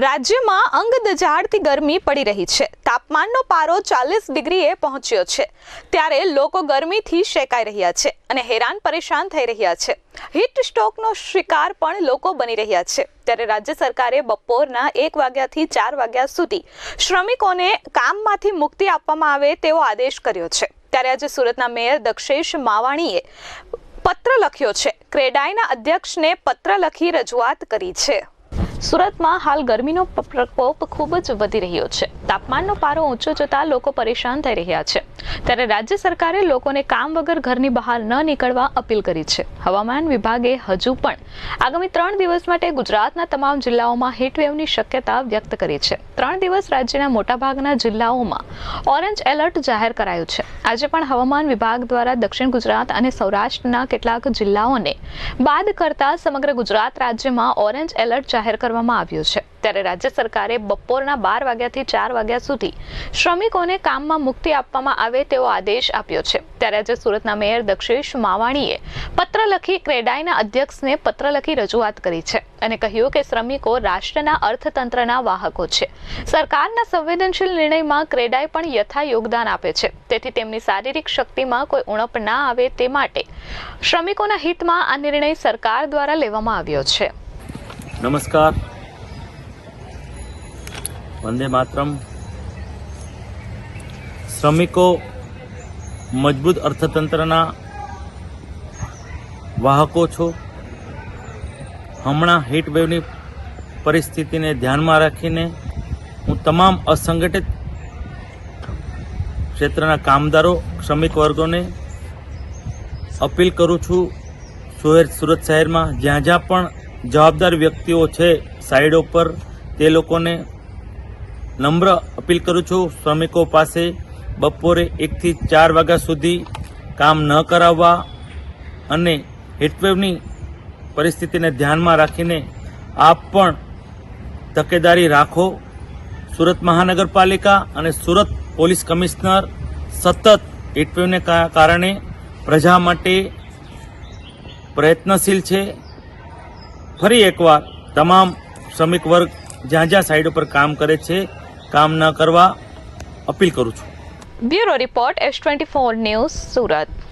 રાજ્યમાં અંગ દજાડતી ગરમી પડી રહી છે. તાપમાનનો પારો ચાલીસ ડિગ્રીએ પહોંચ્યો છે. ત્યારે લોકો ગરમીથી શેકાઈ રહ્યા છે અને હેરાન પરેશાન થઈ રહ્યા છે. હીટ સ્ટ્રોકનો શિકાર પણ લોકો બની રહ્યા છે. ત્યારે રાજ્ય સરકારે બપોરના એક વાગ્યાથી ચાર વાગ્યા સુધી શ્રમિકોને કામમાંથી મુક્તિ આપવામાં આવે તેવો આદેશ કર્યો છે. ત્યારે આજે સુરતના મેયર દક્ષેશ માવાણીએ પત્ર લખ્યો છે. ક્રેડાઈના અધ્યક્ષને પત્ર લખી રજૂઆત કરી છે. સુરતમાં હાલ ગરમીનો પ્રકોપ ખૂબ જ વધી રહ્યો છે. તાપમાનનો પારો ઊંચો જતાં લોકો પરેશાન થઈ રહ્યા છે. ત્યારે રાજ્ય સરકારે લોકોને કામ વગર ઘરની બહાર ન નીકળવા અપીલ કરી છે. હવામાન વિભાગે હજુ પણ આગામી ત્રણ દિવસ માટે ગુજરાતના તમામ જિલ્લાઓમાં હીટવેવની શક્યતા વ્યક્ત કરી છે. ત્રણ દિવસ રાજ્યના મોટાભાગના જિલ્લાઓમાં ઓરેન્જ એલર્ટ જાહેર કરાયું છે. આજે પણ હવામાન વિભાગ દ્વારા દક્ષિણ ગુજરાત અને સૌરાષ્ટ્રના કેટલાક જિલ્લાઓને બાદ કરતા સમગ્ર ગુજરાત રાજ્યમાં ઓરેન્જ એલર્ટ જાહેર કરવામાં આવ્યું છે. ત્યારે રાજ્ય સરકારે બપોરના બાર વાગ્યાથી ચાર વાગ્યા સુધી શ્રમિકોને કામમાં મુક્તિ આપવામાં આવે તેવો આદેશ આપ્યો છે. ત્યારે આજે સુરતના મેયર દક્ષેશ માવાણીએ પત્ર લખી ક્રેડાઈના અધ્યક્ષને પત્ર લખી રજૂઆત કરી છે અને કહ્યું કે શ્રમિકો રાષ્ટ્રના અર્થતંત્રના વાહકો છે. સરકારના સંવેદનશીલ નિર્ણયમાં ક્રેડાઈ પણ યથા યોગદાન આપે છે. તેથી તેમની શારીરિક શક્તિમાં કોઈ ઉણપ ના આવે તે માટે શ્રમિકોના હિતમાં આ નિર્ણય સરકાર દ્વારા લેવામાં આવ્યો છે. નમસ્કાર. વંદે માતરમ. શ્રમિકો મજબૂત અર્થતંત્રના વાહકો છો. હમણાં હીટવેવની પરિસ્થિતિને ધ્યાનમાં રાખીને હું તમામ અસંગઠિત ક્ષેત્રના કામદારો શ્રમિક વર્ગોને અપીલ કરું છું સુહેર સુરત શહેરમાં જ્યાં જ્યાં પણ જવાબદાર વ્યક્તિઓ છે સાઈડો પર, તે લોકોને નમ્ર અપીલ કરું છું શ્રમિકો પાસે બપોરે એકથી ચાર વાગ્યા સુધી કામ ન કરાવવા અને હીટવેવની પરિસ્થિતિને ધ્યાનમાં રાખીને આપ પણ તકેદારી રાખો. સુરત મહાનગરપાલિકા અને સુરત પોલીસ કમિશનર સતત હીટવેવને કારણે પ્રજા માટે પ્રયત્નશીલ છે. ફરી એકવાર તમામ શ્રમિક વર્ગ જ્યાં જ્યાં સાઈડ ઉપર કામ કરે છે કામ ન કરવા અપીલ કરું છું. Bureau report S twenty four news Surat.